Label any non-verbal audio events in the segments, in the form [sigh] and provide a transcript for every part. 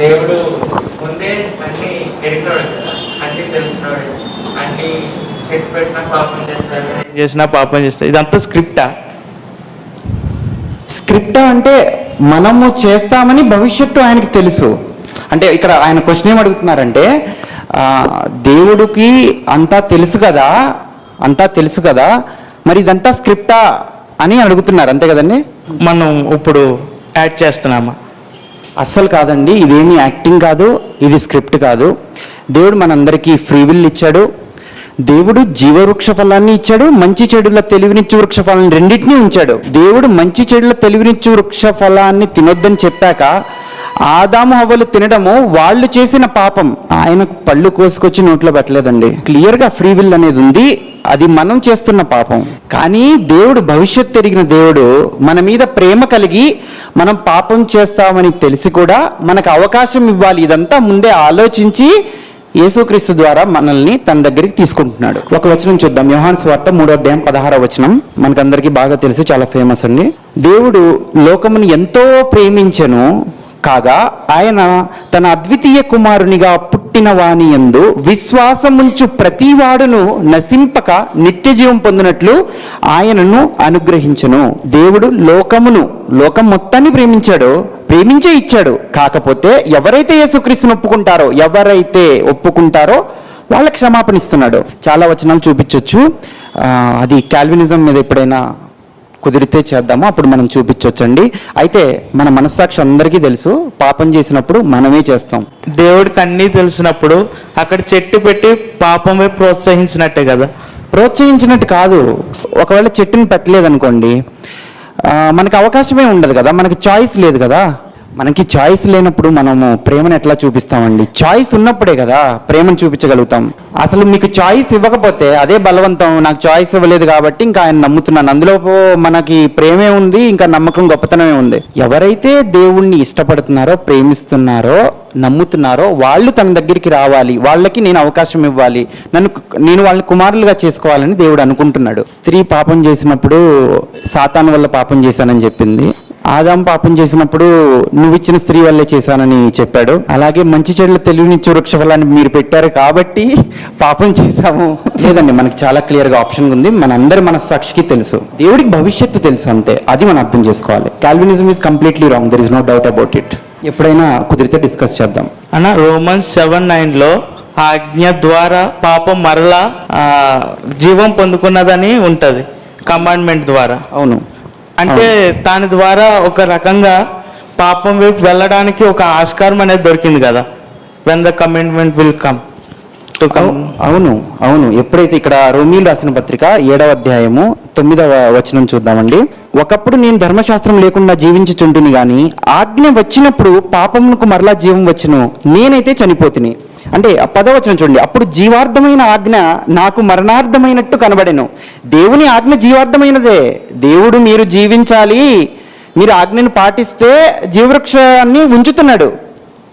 దేవుడు ముందే అన్ని ఎరిగినాడు అన్ని తెలిసినాడు అన్ని చెట్టు పెట్టిన పాపం ఏం చేసినా పాపం చేస్తాడు. ఇదంతా స్క్రిప్టా? స్క్రిప్ట్ అంటే మనము చేస్తామని భవిష్యత్తు ఆయనకి తెలుసు. అంటే ఇక్కడ ఆయన క్వశ్చన్ ఏం అడుగుతున్నారంటే ఆ, దేవుడికి అంతా తెలుసు కదా అంతా తెలుసు కదా మరి ఇదంతా స్క్రిప్టా అని అడుగుతున్నారు. అంతే కదండి? మనం ఇప్పుడు యాడ్ చేస్తున్నామా? అస్సలు కాదండి ఇదేమి యాక్టింగ్ కాదు ఇది స్క్రిప్ట్ కాదు. దేవుడు మనందరికీ ఫ్రీ విల్ ఇచ్చాడు. దేవుడు జీవవృక్ష ఫలాన్ని ఇచ్చాడు మంచి చెడుల తెలివినిచ్చు వృక్ష ఫలాన్ని రెండింటినీ ఉంచాడు. దేవుడు మంచి చెడుల తెలివినిచ్చు వృక్ష ఫలాన్ని తినొద్దని చెప్పాక ఆదాము హవ్వలు తినడము వాళ్ళు చేసిన పాపం. ఆయన పళ్ళు కోసుకొచ్చి నోట్లో పెట్టలేదండి. క్లియర్గా ఫ్రీ విల్ అనేది ఉంది. అది మనం చేస్తున్న పాపం. కానీ దేవుడు భవిష్యత్ తిరిగిన దేవుడు మన మీద ప్రేమ కలిగి మనం పాపం చేస్తామని తెలిసి కూడా మనకు అవకాశం ఇవ్వాలి. ఇదంతా ముందే ఆలోచించి యేసుక్రీస్తు ద్వారా మనల్ని తన దగ్గరికి తీసుకుంటున్నాడు. ఒక వచనం చూద్దాం. యోహాన్ స్వార్త మూడో అధ్యాయం పదహార వచనం. మనకందరికీ బాగా తెలుసు చాలా ఫేమస్ అండి. దేవుడు లోకమును ఎంతో ప్రేమించెను కాగా ఆయన తన అద్వితీయ కుమారునిగా పుట్టిన వాణి యందు విశ్వాసముంచు ప్రతివాడును నశింపక నిత్య జీవం పొందినట్లు ఆయనను అనుగ్రహించను. దేవుడు లోకమును లోకం మొత్తాన్ని ప్రేమించాడు ప్రేమించే ఇచ్చాడు. కాకపోతే ఎవరైతే యేసుక్రీస్తుని ఒప్పుకుంటారో ఎవరైతే ఒప్పుకుంటారో వాళ్ళ క్షమాపణ ఇస్తున్నాడు. చాలా వచనాలు చూపించవచ్చు అది కాల్వినిజం మీద ఎప్పుడైనా కుదిరితే చేద్దాము అప్పుడు మనం చూపించవచ్చండి అయితే మన మనస్సాక్షి అందరికీ తెలుసు పాపం చేసినప్పుడు మనమే చేస్తాం. దేవుడికి అన్నీ తెలిసినప్పుడు అక్కడ చెట్టు పెట్టి పాపం వైపు ప్రోత్సహించినట్టే కదా. ప్రోత్సహించినట్టు కాదు. ఒకవేళ చెట్టుని పెట్టలేదనుకోండి మనకి అవకాశమే ఉండదు కదా మనకి చాయిస్ లేదు కదా. మనకి చాయిస్ లేనప్పుడు మనము ప్రేమను ఎట్లా చూపిస్తామండి? చాయిస్ ఉన్నప్పుడే కదా ప్రేమను చూపించగలుగుతాం. అసలు మీకు చాయిస్ ఇవ్వకపోతే అదే బలవంతం. నాకు చాయిస్ ఇవ్వలేదు కాబట్టి ఇంకా ఆయన నమ్ముతున్నాను. అందులో మనకి ప్రేమే ఉంది ఇంకా నమ్మకం గొప్పతనమే ఉంది. ఎవరైతే దేవుణ్ణి ఇష్టపడుతున్నారో ప్రేమిస్తున్నారో నమ్ముతున్నారో వాళ్ళు తన దగ్గరికి రావాలి. వాళ్ళకి నేను అవకాశం ఇవ్వాలి. నన్ను నేను వాళ్ళని కుమారులుగా చేసుకోవాలని దేవుడు అనుకుంటున్నాడు. స్త్రీ పాపం చేసినప్పుడు సాతాను వల్ల పాపం చేశానని చెప్పింది. ఆదాం పాపం చేసినప్పుడు నువ్వు ఇచ్చిన స్త్రీ వల్లే చేశానని చెప్పాడు. అలాగే మంచి చెడుల తెలివినిచ్చే వృక్ష ఫలాన్ని మీరు పెట్టారు కాబట్టి పాపం చేశాము. లేదండి మనకి చాలా క్లియర్గా ఆప్షన్ ఉంది. మన అందరి మనస్సాక్షికి తెలుసు. దేవుడికి భవిష్యత్తు తెలుసు అంతే. అది మనం అర్థం చేసుకోవాలి. Calvinism is completely wrong there is no doubt about it ఎప్పుడైనా కుదిరితే డిస్కస్ చేద్దాం. అన్న రోమన్స్ సెవెన్ నైన్లో ఆజ్ఞ ద్వారా పాపం మరలా జీవం పొందుకున్నదని ఉంటుంది. కమాండ్మెంట్ ద్వారా. అవును. అంటే దాని ద్వారా ఒక రకంగా పాపం వైపు వెళ్ళడానికి ఒక ఆస్కారం అనేది దొరికింది కదా. When the commitment will come అవును అవును. ఎప్పుడైతే ఇక్కడ రోమిల్ రాసిన పత్రిక ఏడవ అధ్యాయము తొమ్మిదవ వచనం చూద్దామండి. ఒకప్పుడు నేను ధర్మశాస్త్రం లేకుండా జీవించుచుంటుని గాని ఆజ్ఞ వచ్చినప్పుడు పాపమునకు మరలా జీవం వచ్చును. నేనైతే చనిపోతుని. అంటే ఆ పదవచనం చూడండి. అప్పుడు జీవార్థమైన ఆజ్ఞ నాకు మరణార్థమైనట్టు కనబడెను. దేవుని ఆజ్ఞ జీవార్థమైనదే. దేవుడు మీరు జీవించాలి. మీరు ఆజ్ఞను పాటిస్తే జీవవృక్షాన్ని ఉంచుతున్నాడు.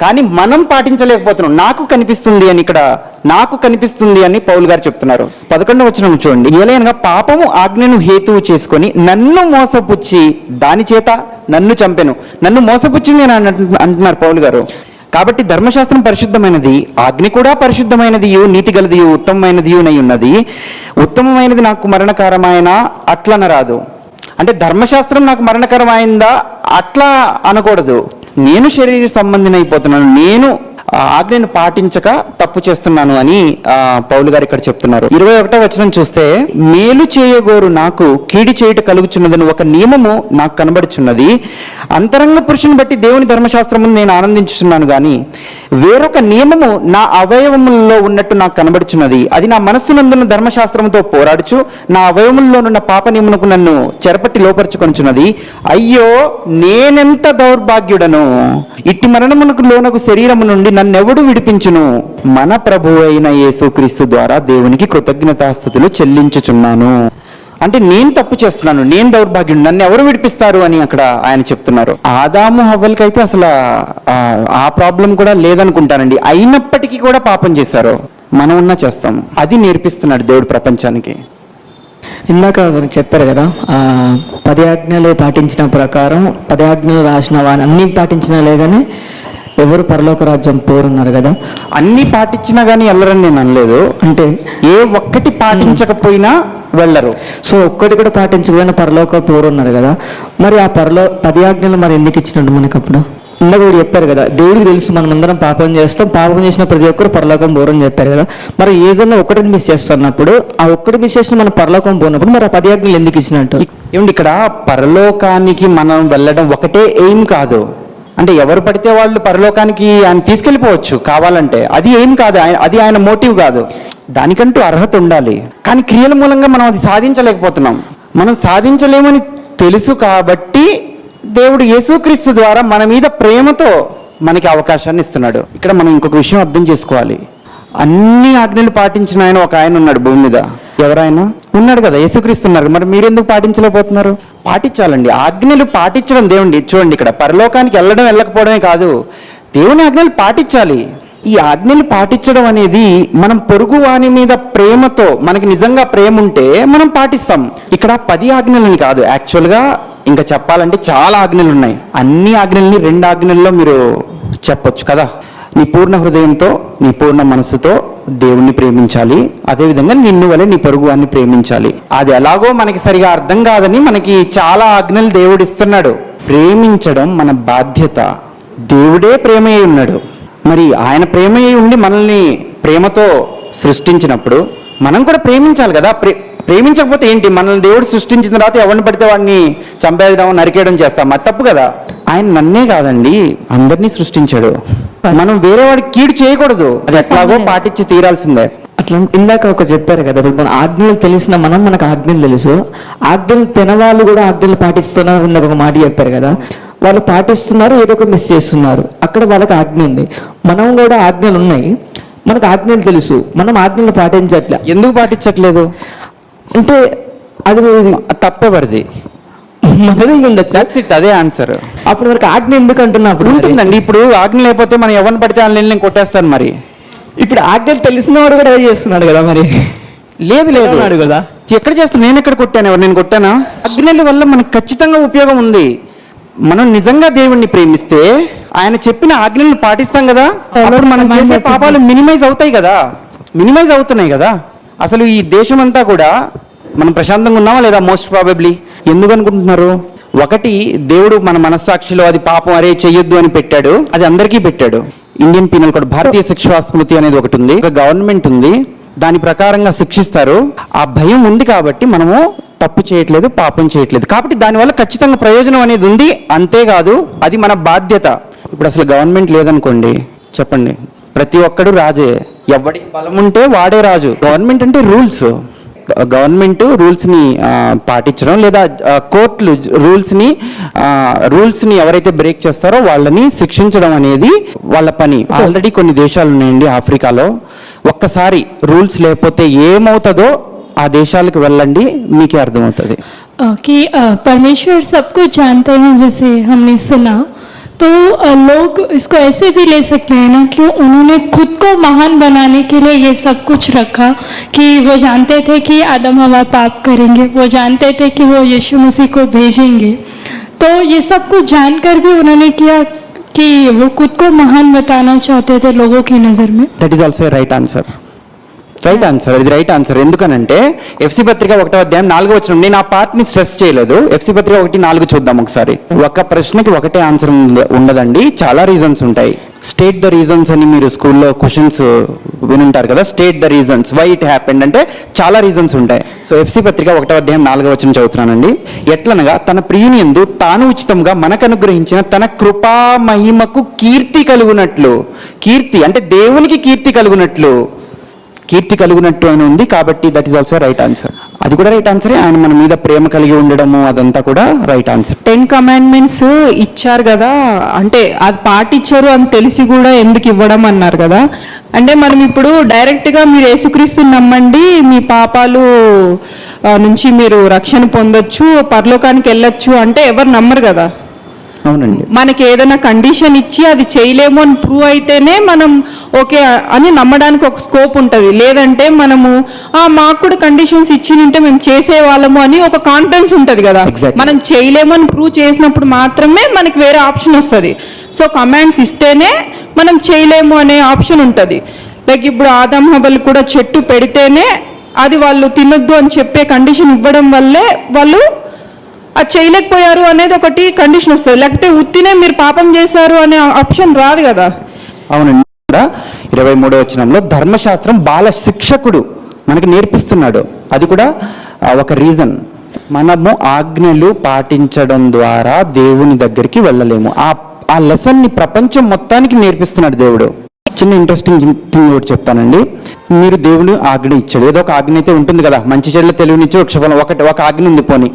కానీ మనం పాటించలేకపోతున్నాం. నాకు కనిపిస్తుంది అని ఇక్కడ నాకు కనిపిస్తుంది అని పౌలు గారు చెప్తున్నారు. పదకొండు వచ్చిన చూడండి. ఏలైనగా పాపము ఆజ్ఞను హేతువు చేసుకొని నన్ను మోసపుచ్చి దాని చేత నన్ను చంపెను. నన్ను మోసపుచ్చింది అని అంటున్నారు పౌలు గారు. కాబట్టి ధర్మశాస్త్రం పరిశుద్ధమైనది అగ్ని కూడా పరిశుద్ధమైనది నీతి గలది ఉత్తమమైనది అని ఉన్నది. ఉత్తమమైనది నాకు మరణకరమైన అట్లనరాదు అంటే ధర్మశాస్త్రం నాకు మరణకరమైందా అట్లా అనకూడదు. నేను శరీర సంబంధినైపోతున్నాను. నేను ఆజ్ఞను పాటించక తప్పు చేస్తున్నాను అని పౌలు గారు ఇక్కడ చెప్తున్నారు. ఇరవై ఒకటో వచనం చూస్తే మేలు చేయగోరు నాకు కీడి చేయుట కలుగుచున్నదని ఒక నియమము నాకు కనబడుచున్నది. అంతరంగ పురుషుని బట్టి దేవుని ధర్మశాస్త్రము నేను ఆనందించుతున్నాను కానీ వేరొక నియమము నా అవయవములలో ఉన్నట్టు నాకు కనబడుచున్నది. అది నా మనస్సునందున్న ధర్మశాస్త్రముతో పోరాడుచు నా అవయవముల్లోనున్న పాప నియమునకు నన్ను చెరపట్టి లోపరుచుకొనుచున్నది. అయ్యో నేనెంత దౌర్భాగ్యుడను? ఇట్టి మరణమునకు లోనకు శరీరము నుండి నన్నెవడు విడిపించును? మన ప్రభు అయిన యేసుక్రీస్తు ద్వారా దేవునికి కృతజ్ఞతాస్థుతులు చెల్లించుచున్నాను. అంటే నేను తప్పు చేస్తున్నాను నేను దౌర్భాగ్యుడు నన్ను ఎవరు విడిపిస్తారు అని అక్కడ ఆయన చెప్తున్నారు. ఆదాము హవ్వలకి అయితే అసలు ఆ- ప్రాబ్లం కూడా లేదనుకుంటానండి అయినప్పటికీ కూడా పాపం చేశారు. మనం ఉన్నా చేస్తాము అది నేర్పిస్తున్నాడు దేవుడు ప్రపంచానికి. ఇందాక మీరు చెప్పారు కదా పది ఆజ్ఞలు పాటించిన ప్రకారం పది ఆజ్ఞలు రాసిన వాని అన్ని పాటించినా లేదని ఎవరు పరలోక రాజ్యం పోరున్నారు కదా. అన్ని పాటించినా కానీ వెళ్ళరని నేను అనలేదు. అంటే ఏ ఒక్కటి పాటించకపోయినా వెళ్ళరు. సో ఒక్కటి కూడా పాటించకపోయినా పరలోక పోరున్నారు కదా. మరి ఆ పరలో పది ఆజ్ఞలు మరి ఎందుకు ఇచ్చినట్టు మనకి అప్పుడు? ఇందాక కూడా చెప్పారు కదా దేవుడికి తెలుసు మనం అందరం పాపం చేస్తాం పాపం చేసిన ప్రతి ఒక్కరు పరలోకం పోరని చెప్పారు కదా. మరి ఏదైనా ఒకటిని మిస్ చేస్తున్నప్పుడు ఆ ఒక్కటి మిస్ చేసిన మనం పరలోకం పోనప్పుడు మరి ఆ పది ఆజ్ఞలు ఎందుకు ఇచ్చినట్టు? ఏమండి ఇక్కడ పరలోకానికి మనం వెళ్ళడం ఒకటే ఎయిమ్ కాదు. అంటే ఎవరు పడితే వాళ్ళు పరలోకానికి ఆయన తీసుకెళ్ళిపోవచ్చు కావాలంటే. అది ఏం కాదు ఆయన అది ఆయన మోటివ్ కాదు. దానికంటూ అర్హత ఉండాలి. కానీ క్రియల మూలంగా మనం అది సాధించలేకపోతున్నాం. మనం సాధించలేమని తెలుసు కాబట్టి దేవుడు యేసుక్రీస్తు ద్వారా మన మీద ప్రేమతో మనకి అవకాశాన్ని ఇస్తున్నాడు. ఇక్కడ మనం ఇంకొక విషయం అర్థం చేసుకోవాలి. అన్ని ఆజ్ఞలు పాటించిన ఆయన ఒక ఆయన ఉన్నాడు భూమి మీద. ఎవరైనా ఉన్నాడు కదా యేసుక్రీస్తు ఉన్నారు మరి మీరెందుకు పాటించలేకపోతున్నారు? పాటించాలండి. ఆజ్ఞలు పాటించడం దేవుండి చూడండి ఇక్కడ పరలోకానికి వెళ్ళడం వెళ్ళకపోవడమే కాదు. దేవుని ఆజ్ఞలు పాటించాలి. ఈ ఆజ్ఞలు పాటించడం అనేది మనం పొరుగు వాని మీద ప్రేమతో మనకి నిజంగా ప్రేమ ఉంటే మనం పాటిస్తాం. ఇక్కడ పది ఆజ్ఞలని కాదు. యాక్చువల్గా ఇంకా చెప్పాలంటే చాలా ఆజ్ఞలు ఉన్నాయి. అన్ని ఆజ్ఞల్ని రెండు ఆజ్ఞల్లో మీరు చెప్పొచ్చు కదా? నీ పూర్ణ హృదయంతో నీ పూర్ణ మనసుతో దేవుణ్ణి ప్రేమించాలి. అదేవిధంగా నిన్ను వలె నీ పొరుగు అని ప్రేమించాలి. అది ఎలాగో మనకి సరిగా అర్థం కాదని మనకి చాలా ఆజ్ఞలు దేవుడు ఇస్తున్నాడు. ప్రేమించడం మన బాధ్యత. దేవుడే ప్రేమయ్య ఉన్నాడు. మరి ఆయన ప్రేమయ్య ఉండి మనల్ని ప్రేమతో సృష్టించినప్పుడు మనం కూడా ప్రేమించాలి కదా? ప్రే ప్రేమించకపోతే ఏంటి? మనల్ని దేవుడు సృష్టించిన తర్వాత ఎవరిని పడితే వాడిని చంపేయడం నరికేయడం చేస్తాం అది తప్పు కదా. ఆయన నన్నే కాదండి అందరినీ సృష్టించాడు. మనం వేరే వాడికి కీడు చేయకూడదు. అది ఎట్లాగో పాటించి తీరాల్సిందే. అట్లా ఇందాక ఒక చెప్పారు కదా ఇప్పుడు మన ఆజ్ఞలు తెలిసిన మనం మనకు ఆజ్ఞలు తెలుసు. ఆజ్ఞలు తినవాళ్ళు కూడా ఆజ్ఞలు పాటిస్తున్నారు ఇందాక ఒక మాట చెప్పారు కదా. వాళ్ళు పాటిస్తున్నారు ఏదో ఒక మిస్ చేస్తున్నారు. అక్కడ వాళ్ళకి ఆజ్ఞ ఉంది. మనం కూడా ఆజ్ఞలు ఉన్నాయి. మనకు ఆజ్ఞలు తెలుసు. మనం ఆజ్ఞలు పాటించట్లే. ఎందుకు పాటించట్లేదు? అంటే అది తప్పెవరిది. మనది ఉండొచ్చు దట్స్ ఇట్ అదే ఆన్సర్ అప్పుడు మనకు ఆజ్ఞ ఎందుకు అంటున్నా అప్పుడు? ఉంటుందండి ఇప్పుడు ఆజ్ఞ లేకపోతే మనం ఎవరిని పడితే వాళ్ళని నేను కొట్టేస్తాను మరి. ఇప్పుడు ఆజ్ఞలు తెలిసిన వాడు కూడా అదే చేస్తున్నాడు కదా మరి? లేదు లేదు. అన్నాడు కదా. ఎక్కడ చేస్తాను? నేను ఎక్కడ కొట్టాను? ఎవరు నేను కొట్టానా? అగ్నిల వల్ల మనకు ఖచ్చితంగా ఉపయోగం ఉంది. మనం నిజంగా దేవుణ్ణి ప్రేమిస్తే ఆయన చెప్పిన ఆజ్ఞలను పాటిస్తాం కదా? అప్పుడు మనం చేసే పాపాలు మినిమైజ్ అవుతాయి కదా? మినిమైజ్ అవుతున్నాయి కదా? అసలు ఈ దేశం అంతా కూడా మనం ప్రశాంతంగా ఉన్నామా లేదా మోస్ట్ ప్రాబబ్లీ ఎందుకు అనుకుంటున్నారు? ఒకటి దేవుడు మన మనస్సాక్షిలో అది పాపం అరే చెయ్యొద్దు అని పెట్టాడు. అది అందరికీ పెట్టాడు. ఇండియన్ పీనల్ కోడ్ భారతీయ శిక్షా స్మృతి అనేది ఒకటి ఉంది. ఒక గవర్నమెంట్ ఉంది. దాని ప్రకారంగా శిక్షిస్తారు. ఆ భయం ఉంది కాబట్టి మనము తప్పు చేయట్లేదు పాపం చేయట్లేదు. కాబట్టి దానివల్ల ఖచ్చితంగా ప్రయోజనం అనేది ఉంది. అంతేకాదు అది మన బాధ్యత. ఇప్పుడు అసలు గవర్నమెంట్ లేదనుకోండి చెప్పండి. ప్రతి ఒక్కడు రాజే. ఎవడికి బలం ఉంటే వాడే రాజు గవర్నమెంట్ అంటే రూల్స్ గవర్నమెంట్ రూల్స్ని ఆ, పాటించడం లేదా ఆ, కోర్టులు రూల్స్ని రూల్స్ని ఎవరైతే బ్రేక్ చేస్తారో వాళ్ళని శిక్షించడం అనేది వాళ్ళ పని ఆల్రెడీ కొన్ని దేశాలు ఉన్నాయండి ఆఫ్రికాలో ఒక్కసారి రూల్స్ లేకపోతే ఏమవుతుందో ఆ దేశాలకు వెళ్ళండి మీకే అర్థమవుతుంది अ, कि अ, परमेश्वर सब कुछ जानते हैं जैसे हमने सुना तो लोग इसको ऐसे भी ले सकते हैं ना कि उन्होंने खुद को महान बनाने के लिए ये सब कुछ रखा कि वो जानते थे कि आदम हवा पाप करेंगे, वो जानते थे कि वो यीशु मसीह को भेजेंगे। तो ये सब कुछ जानकर भी उन्होंने किया कि वो खुद को महान बताना चाहते थे लोगों की नज़र में। That is also right answer right answer ఇది రైట్ ఆన్సర్ ఎందుకనంటే ఎఫ్సి పత్రిక ఒకటో అధ్యాయం నాలుగో వచ్చిన నేను ఆ పార్ట్ని స్ట్రెస్ చేయలేదు ఎఫ్సి పత్రిక ఒకటి నాలుగు చూద్దాం ఒకసారి. ఒక ప్రశ్నకి ఒకటే ఆన్సర్ ఉండదండి. చాలా రీజన్స్ ఉంటాయి. స్టేట్ ద రీజన్స్ అని మీరు స్కూల్లో క్వశ్చన్స్ వినుంటారు కదా state the reasons why it happened అంటే చాలా రీజన్స్ ఉంటాయి. సో ఎఫ్సి పత్రిక ఒకటో అధ్యాయం నాలుగో వచ్చిన చదువుతున్నానండి. ఎట్లనగా తన ప్రియుని ఎందు తాను ఉచితంగా మనకు అనుగ్రహించిన తన కృపా మహిమకు కీర్తి కలుగునట్లు. కీర్తి అంటే దేవునికి కీర్తి కలుగునట్లు. కీర్తి కలుగునట్టు అని ఉంది కాబట్టి that is also right answer అది కూడా రైట్ ఆన్సరే ఆయన మన మీద ప్రేమ కలిగి ఉండడము అదంతా కూడా రైట్ ఆన్సర్ టెన్ కమాండ్మెంట్స్ ఇచ్చారు కదా. అంటే అది పాటించారు అని తెలిసి కూడా ఎందుకు ఇవ్వడం అన్నారు కదా. అంటే మనం ఇప్పుడు డైరెక్ట్గా మీరు యేసుక్రీస్తు నమ్మండి మీ పాపాలు నుంచి మీరు రక్షణ పొందొచ్చు పరలోకానికి వెళ్ళొచ్చు అంటే ఎవరు నమ్మరు కదా. అవునండి. మనకి ఏదైనా కండిషన్ ఇచ్చి అది చేయలేము అని ప్రూవ్ అయితేనే మనం ఓకే అని నమ్మడానికి ఒక స్కోప్ ఉంటుంది. లేదంటే మనము "ఆ, మాకు కూడా కండిషన్స్ ఇచ్చినంటే మేము చేసేవాళ్ళము అని ఒక కాన్ఫిడెన్స్ ఉంటుంది కదా. మనం చేయలేము అని ప్రూవ్ చేసినప్పుడు మాత్రమే మనకి వేరే ఆప్షన్ వస్తుంది. సో కమాండ్స్ ఇస్తేనే మనం చేయలేము అనే ఆప్షన్ ఉంటుంది. లైక్ ఇప్పుడు ఆదం హబల్ కూడా చెట్టు పెడితేనే అది వాళ్ళు తినొద్దు అని చెప్పే కండిషన్ ఇవ్వడం వల్లే వాళ్ళు అది చేయలేకపోయారు అనేది ఒకటి కండిషన్ వస్తుంది. లేకపోతే ఉత్తినే మీరు పాపం చేశారు అనే ఆప్షన్ రాదు కదా. అవునండి కూడా. ఇరవై మూడో వచనంలో ధర్మశాస్త్రం బాల శిక్షకుడు మనకు నేర్పిస్తున్నాడు. అది కూడా ఒక రీజన్ మనము ఆజ్ఞలు పాటించడం ద్వారా దేవుని దగ్గరికి వెళ్ళలేము. ఆ ఆ లెసన్ని ప్రపంచం మొత్తానికి నేర్పిస్తున్నాడు దేవుడు. చిన్న ఇంట్రెస్టింగ్ థింగ్ ఒకటి చెప్తానండి. మీరు దేవుడు ఆజ్ఞ ఇచ్చాడు. ఏదో ఒక ఆజ్ఞ అయితే ఉంటుంది కదా. మంచి చెడ్ల తెలివినిచ్చి వృక్షఫలం ఒకటి ఒక ఆజ్ఞ ఉంది పోనీ.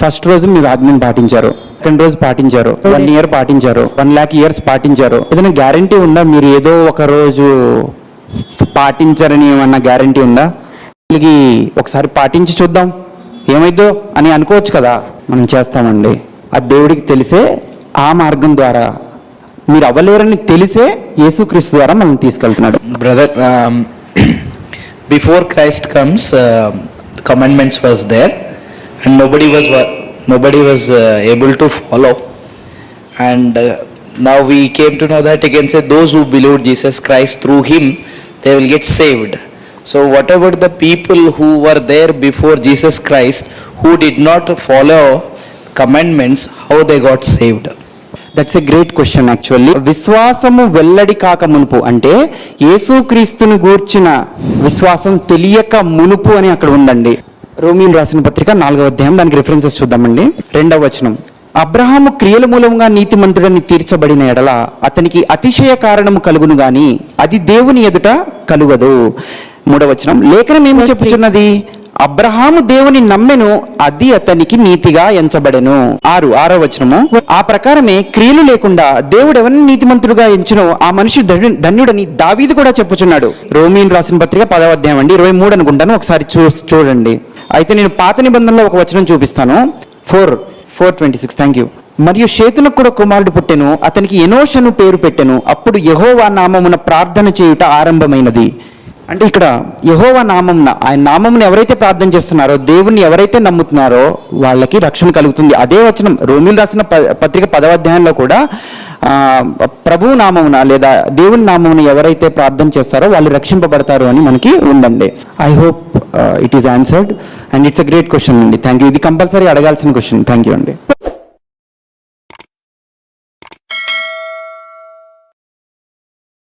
ఫస్ట్ రోజు మీరు ఆజ్ఞను పాటించారు. సెకండ్ రోజు పాటించారు. వన్ ఇయర్ పాటించారు. వన్ ల్యాక్ ఇయర్స్ పాటించారు. ఏదైనా గ్యారంటీ ఉందా? మీరు ఏదో ఒక రోజు పాటించారని ఏమన్నా గ్యారంటీ ఉందా? వీళ్ళకి ఒకసారి పాటించి చూద్దాం. ఏమైద్దో అని అనుకోవచ్చు కదా. మనం చేస్తామండి. ఆ దేవుడికి తెలిసే ఆ మార్గం ద్వారా మీరు అవ్వలేరని తెలిసే యేసుక్రీస్తు ద్వారా మనం తీసుకెళ్తున్నాడు. Brother um, [clears throat] before christ comes uh, commandments was there and nobody was wa- nobody was uh, able to follow and uh, now we came to know that again say those who believe jesus christ through him they will get saved so whatever the people who were there before jesus christ who did not follow commandments how they got saved that's a great question actually విశ్వాసము వెల్లడి కాక మునుపు అంటే యేసుక్రీస్తుని గూర్చిన విశ్వాసం తెలియక మునుపు అని అక్కడ ఉందండి రోమిల్ రాసిన పత్రిక నాలుగవ అధ్యాయం. దానికి రిఫరెన్సెస్ చూద్దామండి. రెండవ వచనం. అబ్రహాము క్రియల మూలంగా నీతిమంతుడని తీర్చబడిన ఎడల అతనికి అతిశయ కారణము కలుగును గాని అది దేవుని ఎదుట కలుగదు. మూడవ వచనం. లేఖనం ఏమి చెప్పుచున్నది? అబ్రహాము దేవుని నమ్మెను అది అతనికి నీతిగా ఎంచబడెను. ఆరు. ఆరో వచనము. ఆ ప్రకారమే క్రియలు లేకుండా దేవుడు ఎవరిని నీతిమంతుడుగా ఎంచునో ఆ మనిషి ధన్యు- ధన్యుడని దావీదు కూడా చెప్పుచున్నాడు. రోమీన్ రాసిన పత్రిక పదవ అధ్యాయం అండి. ఇరవై మూడు అనుకుంటాను. ఒకసారి చూ చూడండి. అయితే నేను పాత నిబంధనలో ఒక వచనం చూపిస్తాను. Four four twenty six thank you మరియు షేతునకు కూడా కుమారుడు పుట్టెను అతనికి ఎనోషను పేరు పెట్టెను అప్పుడు యహోవా నామమున ప్రార్థన చేయుట ఆరంభమైనది. అంటే ఇక్కడ యహోవ నామంన ఆయన నామంను ఎవరైతే ప్రార్థన చేస్తున్నారో దేవుణ్ణి ఎవరైతే నమ్ముతున్నారో వాళ్ళకి రక్షణ కలుగుతుంది. అదే వచనం రోమిల్ రాసిన పత్రిక పదవ అధ్యాయంలో కూడా ప్రభు ప్రభువు నామమున లేదా దేవుని నామమున ఎవరైతే ప్రార్థన చేస్తారో వాళ్ళు రక్షింపబడతారు అని మనకి ఉందండి. I hope it is answered and it's a great question అండి. థ్యాంక్ యూ ఇది కంపల్సరీ అడగాల్సిన క్వశ్చన్ థ్యాంక్ యూ అండి.